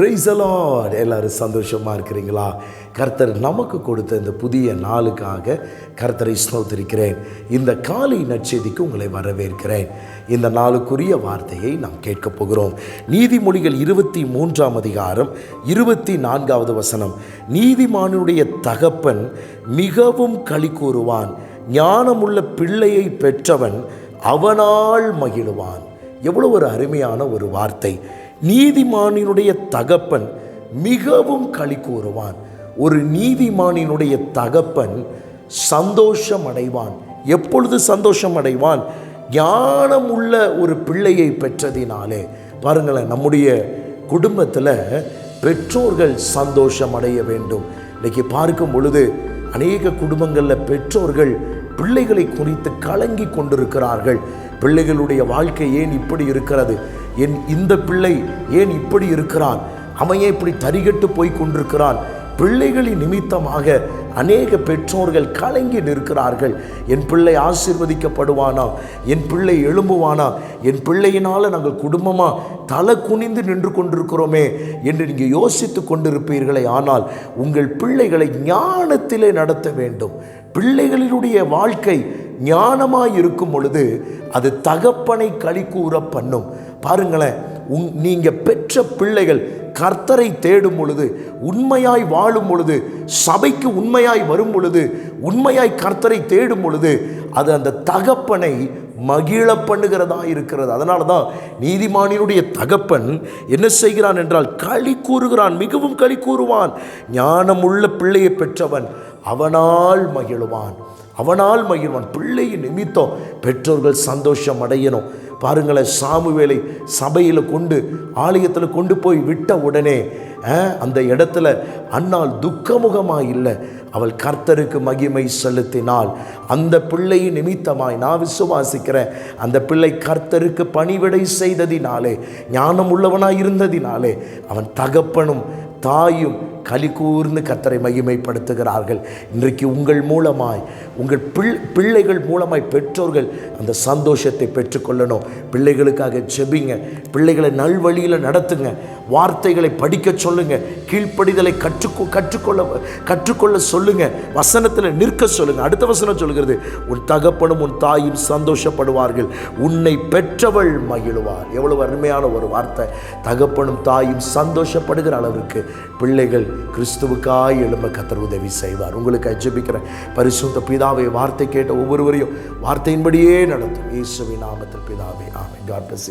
பிரைசலாட் எல்லாரும் சந்தோஷமாக இருக்கிறீங்களா? கர்த்தர் நமக்கு கொடுத்த இந்த புதிய நாளுக்காக கர்த்தரை ஸ்னோத்திருக்கிறேன் இந்த காலை நற்செய்திக்கு உங்களை வரவேற்கிறேன். இந்த நாளுக்குரிய வார்த்தையை நாம் கேட்கப் போகிறோம். நீதிமொழிகள் இருபத்தி மூன்றாம் அதிகாரம் இருபத்தி நான்காவது வசனம். நீதிமானுடைய தகப்பன் மிகவும் களி கூறுவான். ஞானமுள்ள பிள்ளையை பெற்றவன் அவனால் மகிழுவான். எவ்வளோ ஒரு அருமையான ஒரு வார்த்தை. நீதிமானினுடைய தகப்பன் மிகவும் களி கூறுவான். ஒரு நீதிமானினுடைய தகப்பன் சந்தோஷம் அடைவான் எப்பொழுது சந்தோஷம் அடைவான் ஞானம் உள்ள ஒரு பிள்ளையை பெற்றதினாலே. பாருங்களேன் நம்முடைய குடும்பத்தில் பெற்றோர்கள் சந்தோஷம் அடைய வேண்டும். இன்னைக்கு பார்க்கும் பொழுது அநேக குடும்பங்களில் பெற்றோர்கள் பிள்ளைகளை குறித்து கலங்கி கொண்டிருக்கிறார்கள். பிள்ளைகளுடைய வாழ்க்கை ஏன் இப்படி இருக்கிறது? என் இந்த பிள்ளை ஏன் இப்படி இருக்கிறான்? அவன் ஏன் இப்படி தரிகட்டு போய் கொண்டிருக்கிறான்? பிள்ளைகளின் நிமித்தமாக அநேக பெற்றோர்கள் கலங்கி நிற்கிறார்கள். என் பிள்ளை ஆசீர்வதிக்கப்படுவானா? என் பிள்ளை எழும்புவானா? என் பிள்ளையினால் நாங்கள் குடும்பமாக தலை குனிந்து நின்று கொண்டிருக்கிறோமே என்று நீங்கள் யோசித்து கொண்டிருப்பீர்களே ஆனால் உங்கள் பிள்ளைகளை ஞானத்திலே நடத்த வேண்டும். பிள்ளைகளினுடைய வாழ்க்கை ஞானமாய் இருக்கும் பொழுது அது தகப்பனை களி கூற பண்ணும் பாருங்களேன் உங் நீங்கள் பெற்ற பிள்ளைகள் கர்த்தரை தேடும் பொழுது உண்மையாய் வாழும் பொழுது சபைக்கு உண்மையாய் வரும் பொழுது உண்மையாய் கர்த்தரை தேடும் பொழுது அது அந்த தகப்பனை மகிழ பண்ணுகிறதா இருக்கிறது அதனால தான் நீதிமானினுடைய தகப்பன் என்ன செய்கிறான் என்றால் களி கூறுகிறான் மிகவும் களி கூறுவான் ஞானமுள்ள பிள்ளையை பெற்றவன் அவனால் மகிழ்வான். அவனால் மகிழ்வான். பிள்ளையின் நிமித்தம் பெற்றோர்கள் சந்தோஷம் அடையணும். பாருங்களேன் சாமுவேலை சபையில் கொண்டு ஆலயத்தில் கொண்டு போய் விட்ட உடனே அந்த இடத்துல அன்னால் துக்கமுகமாக இல்லை. அவள் கர்த்தருக்கு மகிமை செலுத்தினாள். அந்த பிள்ளையின் நிமித்தமாய் நான் விசுவாசிக்கிறேன். அந்த பிள்ளை கர்த்தருக்கு பணிவிடை செய்ததினாலே ஞானம் உள்ளவனாக இருந்ததினாலே அவன் தகப்பனும் தாயும் களி கூர்ந்து கத்தரை மகிமைப்படுத்துகிறார்கள். இன்றைக்கு உங்கள் மூலமாய் உங்கள் பிள் பிள்ளைகள் மூலமாய் பெற்றோர்கள் அந்த சந்தோஷத்தை பெற்றுக்கொள்ளணும். பிள்ளைகளுக்காக செபிங்க பிள்ளைகளை நல்வழியில் நடத்துங்க. வார்த்தைகளை படிக்க சொல்லுங்கள் கீழ்ப்படிதலை கற்றுக்கொ கற்றுக்கொள்ள கற்றுக்கொள்ள சொல்லுங்கள் வசனத்தில் நிற்க சொல்லுங்கள் அடுத்த வசனம் சொல்கிறது உன் தகப்பனும் உன் தாயும் சந்தோஷப்படுவார்கள். உன்னை பெற்றவள் மகிழ்வார். எவ்வளவு அருமையான ஒரு வார்த்தை. தகப்பனும் தாயும் சந்தோஷப்படுகிற அளவிற்கு பிள்ளைகள் கிறிஸ்துவுக்காய் எழும்ப கத்தர் உதவி செய்வார். உங்களுக்கு ஜெபிக்கிறேன் பரிசுத்த பிதாவை வார்த்தை கேட்ட ஒவ்வொருவரையும் வார்த்தையின்படியே நடத்தும். இயேசுவின் நாமத்தில் பிதாவை ஆமை காட் பிளஸ்